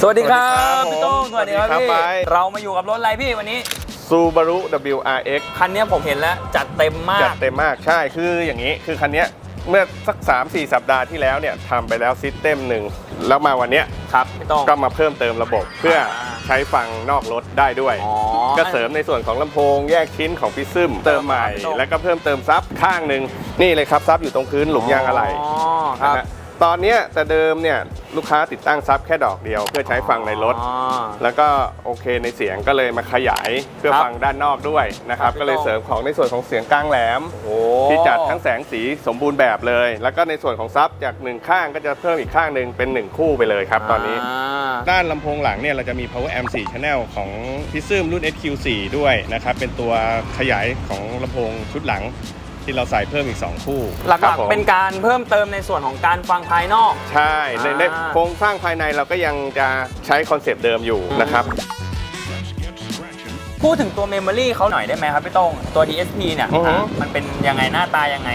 สวัสดีครับสวัสดีครับพี่โต้งสวัสดีครับสวัสดีพี่ครับไปเรามาอยู่กับรถอะไรพี่วันนี้ Subaru WRX คันนี้ผมเห็นแล้ว จัดเต็มมาจักดเต็มมากใช่คืออย่างนี้คือคันเนี้ยเมื่อสัก 3-4 สัปดาห์ที่แล้วเนี่ยทำไปแล้วซิสเต็มหนึ่ง แล้วมาวันเนี้ยครับพี่โต้งก็มาเพิ่มเติมระบบเพื่อใช้ฟังนอกรถได้ด้วยอ๋อก็เสริมในส่วนของลำโพงแยกชิ้นของฟิซึมเติมใหม่ครับแล้วก็เพิ่มเติมซับข้างหนึ่งนี่เลยครับซับอยู่ตรงพื้นหลุมยางอะไหล่อ๋อครับนะฮะ ตอนเนี้ยแต่เดิมเนี่ยลูกค้าติดตั้งซับแค่ดอกเดียว เพื่อใช้ฟังในรถ อ๋อ แล้วก็โอเคในเสียงก็เลยมาขยายเพื่อครับฟังด้านนอกด้วยนะครับ ครับก็เลยพี่โต้ง เสริมของในส่วนของเสียงกลางแหลม โอ้ ที่จัดทั้งแสงสีสมบูรณ์แบบเลย แล้วก็ในส่วนของซับจากหนึ่งข้างก็จะเพิ่มอีกข้างหนึ่งเป็นหนึ่งคู่ไปเลยครับตอนนี้าด้านลำโพงหลังเนี่ยเราจะมี power amp 4 channel ของพิซึมรุ่น SQ4 ด้วยนะครับ เป็นตัวขยายของลำโพงชุดหลัง ที่เราใส่เพิ่มอีก 2 คู่หลัครับกผม ๆเป็นการเพิ่มเติมในส่วนของการฟังภายนอก ใช่ในในอ่า โครงสร้างภายในเราก็ยังจะใช้คอนเซปต์เดิมอยู่นะครับ พูดถึงตัวเมมโมรี่เขาหน่อยได้ไหมครับพี่โต้งตัว DSP เนี่ยอือฮึอะมันเป็นยังไงหน้าตายังไง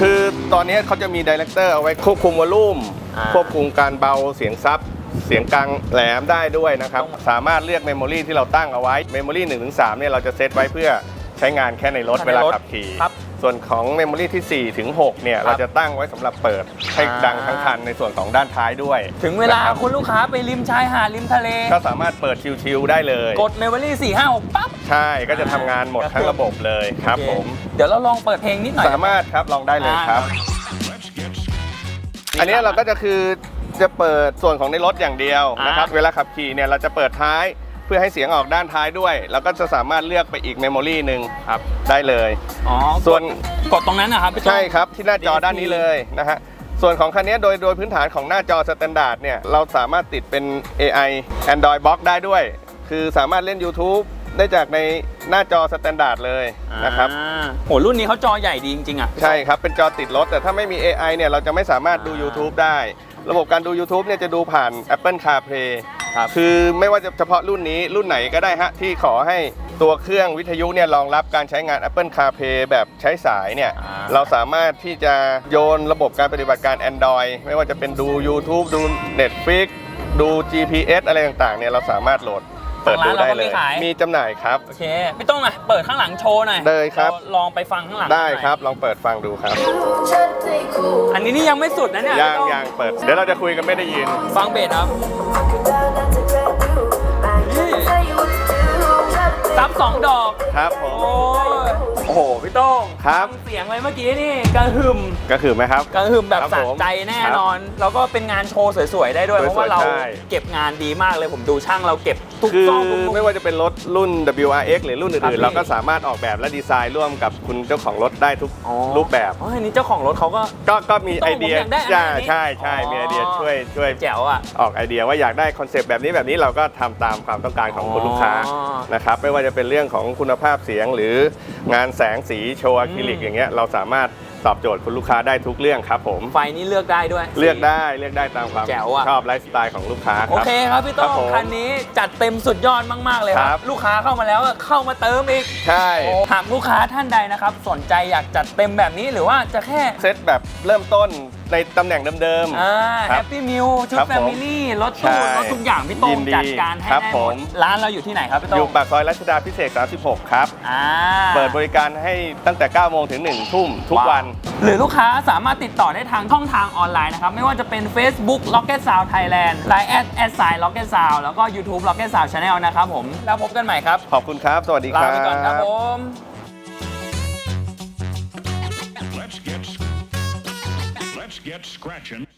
คือตอนนี้เขาจะมีดีเลกเตอร์เอาไว้ควบคุมวอลลุ่มอ่าควบคุมการเบาเสียงซับ เสียงกลางแหลมได้ด้วยนะครับ ต้อง สามารถเลือกเมมโมรีที่เราตั้งเอาไว้เมมโมรี1นถึงสเนี่ยเราจะเซตไว้เพื่อใช้งานแค่ในรถแค่เวในลารถขับขี่ ครับ ส่วนของเมมโมรีที่4ถึง6เนี่ยครับเราจะตั้งไว้สำหรับเปิดให้อ่าดังทั้งคันในส่วนของด้านท้ายด้วยถึงเวลานะครับคุณลูกค้าไปริมชายหาดริมทะเล ก็สามารถเปิดชิวๆได้เลย กดเมมโมรี่สี่ห้าหกปั๊บ ใช่ก็จะทำงานหมดทั้งระบบเลยครับโอเผม เดี๋ยวเราลองเปิดเพลงนิดหน่อย สามารถครับลองได้เลยครับาอันนี้เราก็จะคือจะเปิดส่วนของในรถอย่างเดียวนะครับ อ่าเวลาขับขี่เนี่ยเราจะเปิดท้าย เพื่อให้เสียงออกด้านท้ายด้วย แล้วก็จะสามารถเลือกไปอีกเมมโมรีหนึ่งครับได้เลย อ๋อส่วนกดตรงนั้นนะครับพี่โต้ง ใช่ครับที่หน้าจอ DSP ด้านนี้เลยนะฮะส่วนของคันนี้โดยโดยพื้นฐานของหน้าจอสแตนดาร์ดเนี่ยเราสามารถติดเป็น AI Android Box ได้ด้วย คือสามารถเล่น YouTube ได้จากในหน้าจอสแตนดาร์ดเลยนะครับ อ่าโหรุ่นนี้เขาจอใหญ่ดีจริงๆอะ ใช่ครับ เป็นจอติดรถ แต่ถ้าไม่มี AI เนี่ย เราจะไม่สามารถดูอ่า YouTube ได้ ระบบการดู YouTube เนี่ย จะดูผ่าน Apple CarPlay ครับ คือไม่ว่าจะเฉพาะรุ่นนี้รุ่นไหนก็ได้ฮะที่ขอให้ตัวเครื่องวิทยุเนี่ยรองรับการใช้งาน Apple CarPlay แบบใช้สายเนี่ยอ่า เราสามารถที่จะโยนระบบการปฏิบัติการ Android ไม่ว่าจะเป็นดู YouTube ดู Netflix ดู GPS อะไรต่างๆเนี่ยเราสามารถโหลดเปิดดูได้เลยมีจำหน่ายครับ โอเคพี่โต้งอะเปิดข้างหลังโชว์หน่อยได้ครับาลองไปฟังข้างหลังได้หน่อยครับลองเปิดฟังดูครับ อันนี้นี่ยังไม่สุดนะเนี่ยยังพี่โต้ยังเปิด เดี๋ยวเราจะคุยกันไม่ได้ยิน ฟังเบสครับซับ ดอก ครับผโอ้ม ยโอ้โห พี่โต้งครับฟังเสียงเลยเมื่อกี้นี่กระหึ่มก็คือไหมครับ กระหึ่มแบบครับสะผมใจแน่นอน แล้วก็เป็นงานโชว์สวยๆได้ด้วยสวยๆเพราะว่าเราใช่ เก็บงานดีมากเลยผมดูช่างเราเก็บ ทุกคือซอกทุกมุมไม่ว่าจะเป็นรถรุ่น WRX หรือรุ่นครับอื่นพี่ๆเราก็สามารถออกแบบและดีไซน์ร่วมกับคุณเจ้าของรถได้ทุกอ๋อรูปแบบ อ๋ออันนี้เจ้าของรถเขาก็ ก็ก็มีโต้ไองเดียผมอยากได้อันนี้ใช่ใช่ใช่อ๋อ มีไอเดียช่วยช่วยแจ๋วอะ ออกไอเดียว่าอยากได้คอนเซปต์แบบนี้แบบนี้เราก็ทำตามความต้องการของคุณลูกค้าอ๋อ นะครับไม่ว่าจะเป็นเรื่องของคุณภาพเสียงหรืองานแสงสีโชว์อะคริลิกอืมอย่างเงี้ยเราสามารถตอบโจทย์คุณลูกค้าได้ทุกเรื่องครับผม ไฟนี่เลือกได้ด้วย เลือกได้เลือกได้ตามความแจ๋วอะ ชอบไลฟ์สไตล์ของลูกค้าโอครับเคครับพี่โต้ครังบผม คันนี้จัดเต็มสุดยอดมากๆเลยคครัรับ บ ลูกค้าเข้ามาแล้วก็เข้ามาเติมอีกใช่ หากลูกค้าท่านใดนะครับ สนใจอยากจัดเต็มแบบนี้หรือว่าจะแค่ เซตแบบเริ่มต้น ในตำแหน่งเดิมอ่าครัแฮบปปี้มิวชุดครับแฟผมมิลี่รถตู้ใช่รถทุกอย่างพี่โต้ยิงนดีจัดการให้ครับได้หผมม ดร้านเราอยู่ที่ไหนครับพี่ๆโต้อยู่งปากซอยรัชดาพิเศษ36 ครับ อ่าเปิดบริการให้ตั้งแต่ 9 โมงถึง 1 ทุ่มทุกวัน หรือลูกค้าสามารถติดต่อได้ทางช่องทางออนไลน์นะครับ ไม่ว่าจะเป็น Facebook Rocket Sound Thailand Line แอดแอดไซน์ Rocket Sound แล้วก็ YouTube Rocket Sound Channel นะครับผม แล้วพบกันใหม่ครับ ขอบคุณครับ สวัสดีคลารับ ไปก่อนครับผม Let's get let's get scratching. Let's get